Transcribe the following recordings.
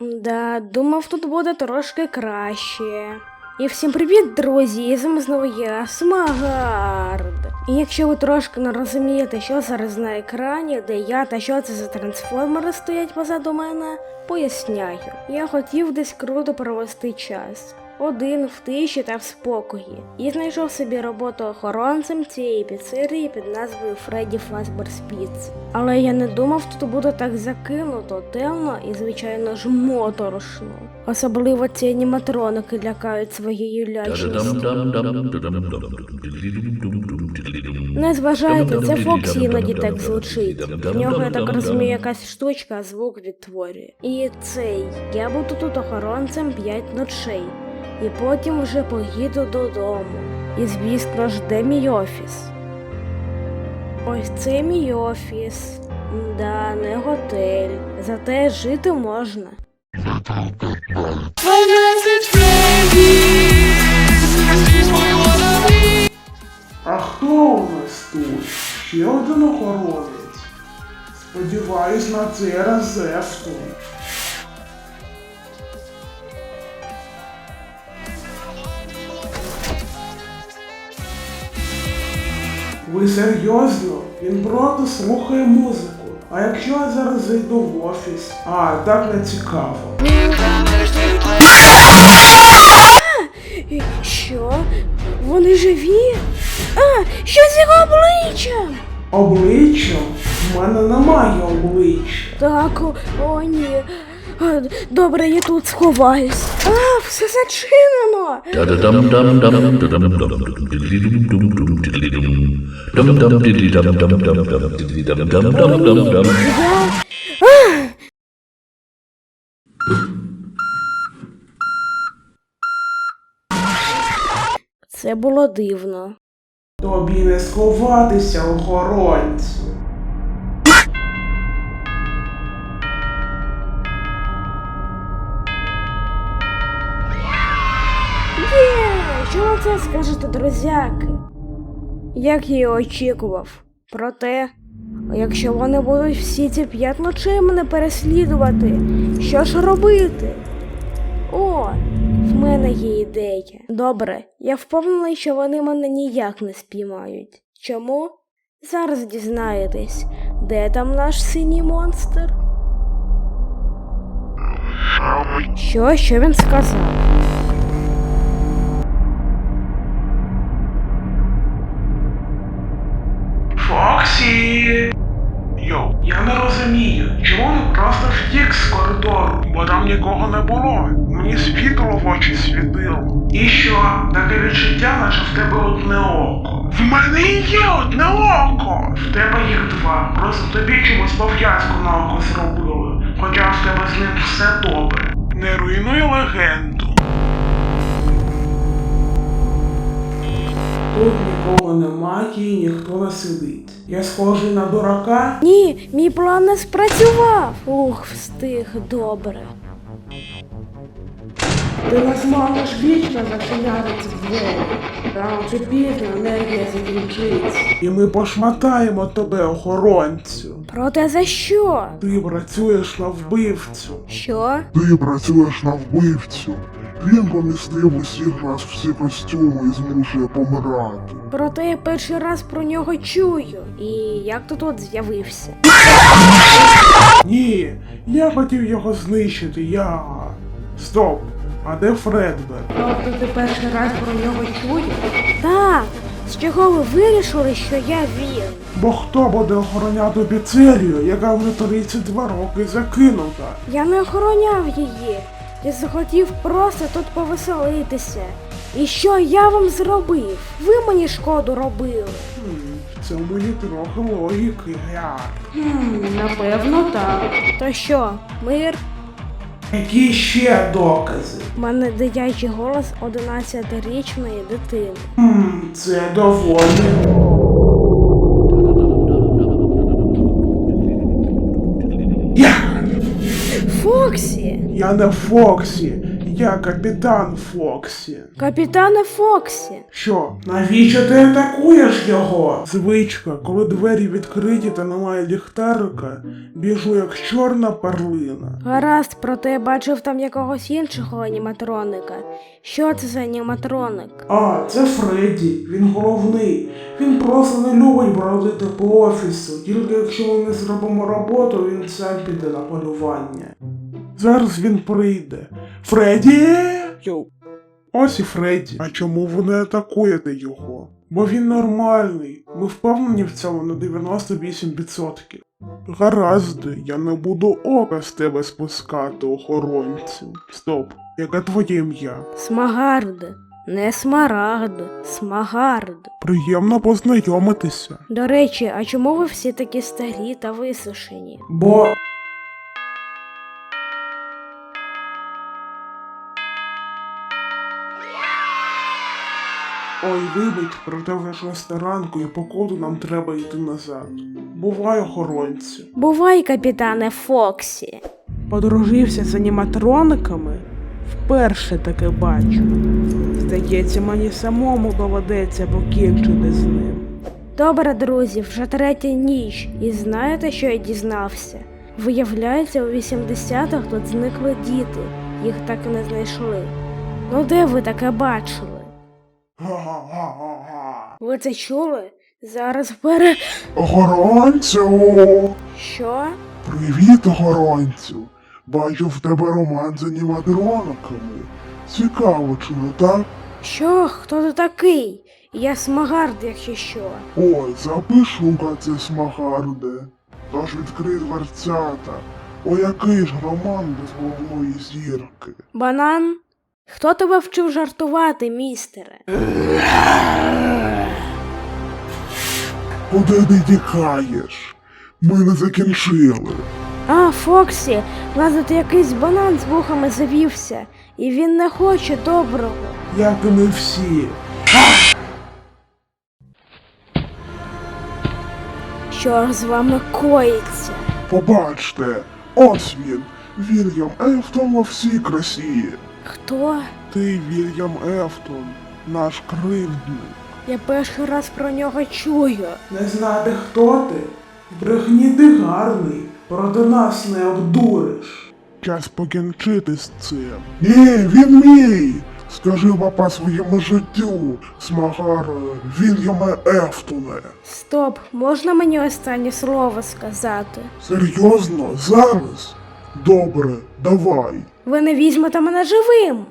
Да, думав, тут буде трошки краще. І всім привіт, друзі! І з вами знову я, Смагард. І якщо ви трошки не розумієте, що зараз на екрані, де я та що це за трансформери стоять позаду мене, поясняю. Я хотів десь круто провести час. Один в тиші та в спокої. І знайшов собі роботу охоронцем цієї піцерії під назвою Фредді Фазберс Піц. Але я не думав, тут буде так закинуто, темно і, звичайно ж, моторошно. Особливо ці аніматроники лякають своєю лячністю. Не зважайте, це Фоксі іноді так звучить. В нього, я так розумію, якась штучка, а звук відтворює. І цей, я буду тут охоронцем 5 ночей. І потім вже поїду додому. І звісно ж, де мій офіс? Ось це мій офіс. Да, не готель. Зате жити можна. А хто у нас тут? Ще один охоронець. Сподіваюсь на цей раз Ви серйозно? Він просто слухає музику. А якщо я зараз зайду в офіс? А, так не цікаво. Що? Вони живі? А, що з його обличчям? Обличчя? В мене немає обличчя. Так, о, о ні. Добре, я тут сховаюсь. А, все зачинено. Це було дивно. Тобі не сховатися, охоронцю. Це скажете, друзяки? Як я і очікував. Проте, якщо вони будуть всі ці п'ять ночей мене переслідувати, що ж робити? О, в мене є ідея. Добре, я впевнений, що вони мене ніяк не спіймають. Чому? Зараз дізнаєтесь, де там наш синій монстр? Що, що він сказав? Просто втік з коридору, бо там нікого не було. Мені світло в очі світило. І що? Таке відчуття, наче в тебе одне око. В мене і є одне око! В тебе їх два. Просто тобі чомусь пов'язку на око зробили. Хоча в тебе з ним все добре. Не руйнуй легенду. Тут нікого немає і ніхто не сидить. Я схожий на дурака? Ні, мій план не спрацював. Ух, встиг добре. Ти не зможеш вічно зачиняти ці двері. Рано чи пізно енергія закінчиться. І ми пошматаємо тебе, охоронцю. Проте за що? Ти працюєш на вбивцю. Що? Ти працюєш на вбивцю. Він помістив усіх нас в ці костюми і змушує помирати. Проте я перший раз про нього чую. І як ти тут з'явився? Ні, я хотів його знищити, я. Стоп. А де Фредбер? Тобто ти перший раз про нього чуєш? Так, з чого ви вирішили, що я він? Бо хто буде охороняти піцерію, яка вже 32 роки закинута? Я не охороняв її. Я захотів просто тут повеселитися. І що я вам зробив? Ви мені шкоду робили. Хм, це мені трохи логіки, га. Напевно, так. То що, мир? Які ще докази? У мене дитячий голос 11-річної дитини. Хм, це доволі. Я, не Фоксі, Я капітан Фоксі. Капітане Фоксі. Що, навіщо ти атакуєш його? Звичка, коли двері відкриті та немає ліхтарика, біжу як чорна перлина. Гаразд, проте я бачив там якогось іншого аніматроника. Що це за аніматроник? А, це Фредді, він головний. Він просто не любить бродити по офісу, тільки якщо ми не зробимо роботу, він сам піде на полювання. Зараз він прийде. Фредді! Йоу. Ось і Фредді. А чому ви не атакуєте його? Бо він нормальний. Ми впевнені в цьому на 98%. Гаразд, я не буду ока з тебе спускати, охоронцю. Стоп, яке твоє ім'я? Смагард. Не смарагд, смагард. Приємно познайомитися. До речі, а чому ви всі такі старі та висушені? Бо. Ой, вибач, проте вже шоста ранку і походу нам треба йти назад. Бувай, охоронці. Бувай, капітане Фоксі. Подружився з аніматрониками? Вперше таке бачу. Здається, мені самому доведеться покінчити з ним. Добре, друзі, вже третя ніч, і знаєте, що я дізнався? Виявляється, у 80-х тут зникли діти, їх так і не знайшли. Ну де ви таке бачили? Ви це чули? Зараз пере. Охоронцю! Що? Привіт, охоронцю! Бачу в тебе роман з аніматрониками. Цікаво, чи не так? Що? Хто ти такий? Я смагард, якщо що. Ой, запишу-ка це смагарде. Тож відкрий дверцята. О який ж роман без головної зірки. Банан? Хто тебе вчив жартувати, містере? Куди ти тікаєш? Ми не закінчили. А, Фоксі, лазити якийсь банан з вухами завівся, і він не хоче доброго. Як і ми всі. Що ж з вами коїться? Побачте, ось він, Вільям Ефтон у всій красі. Хто? Ти, Вільям Ефтон, наш кривдник. Я перший раз про нього чую. Не знати, хто ти? Брехні ти гарний, проти нас не обдуриш. Час покінчити з цим. Ні, він мій! Скажи папа своєму життю, смагаре, Вільяме Ефтоне. Стоп, можна мені останнє слово сказати? Серйозно, зараз? Добре, давай. Ви не візьмете мене живим.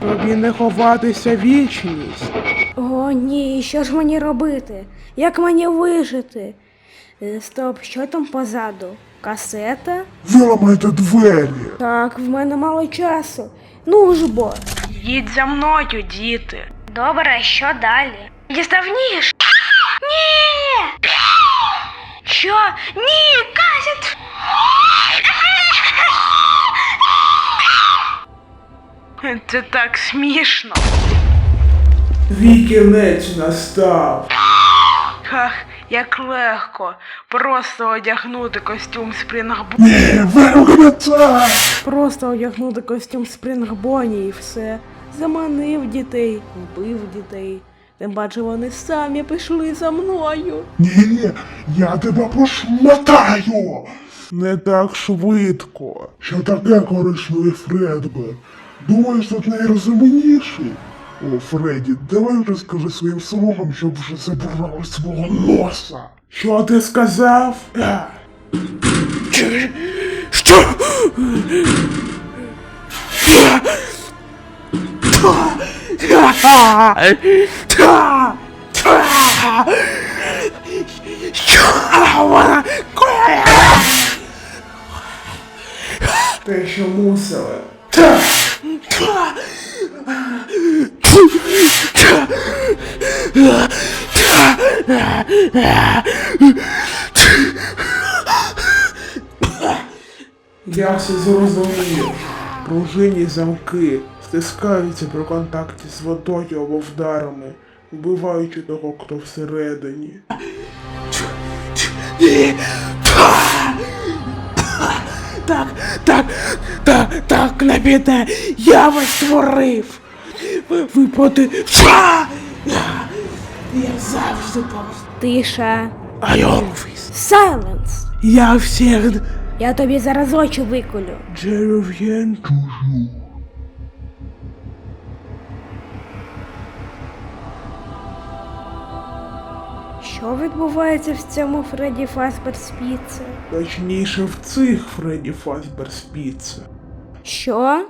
Тобі не ховатися вічність. О, ні, що ж мені робити? Як мені вижити? Е, Стоп, що там позаду? Касета? Виламайте двері. Так, в мене мало часу. Ну ж бо. Їдь за мною, діти. Добре, що далі? Дістав ніж. Ні! Що? Ні, Касет! Це так смішно. Твій кінець настав. Ах, як легко. Просто одягнути костюм Спрінгбо. Ні! Просто одягнути костюм Спрінгбоні і все. Заманив дітей, вбив дітей. Тим паче вони самі пішли за мною. Ні, я тебе пошмотаю! Не так швидко. Що таке коричневий Фредбер? Думаєш, тут найрозумніший? О, Фредді, давай вже скажи своїм слугам, щоб вже забрали свого носа. Що ти сказав? Е, Що? Те, що мусили. Я все зрозумів. Пружинні замки стискаються при контакті з водою або вдарами, вбиваючи того, хто всередині. Так так, так, не піде. Я вас створив. Ви, ви проти. Я завжди повз. Тиша. I always. Silence. Я всіх Я тобі зараз очі виколю. дерев'ян. Що відбувається в цьому Фредді Фазбер Спіце? Точніше в цих Фредді Фазберс Піце. Що?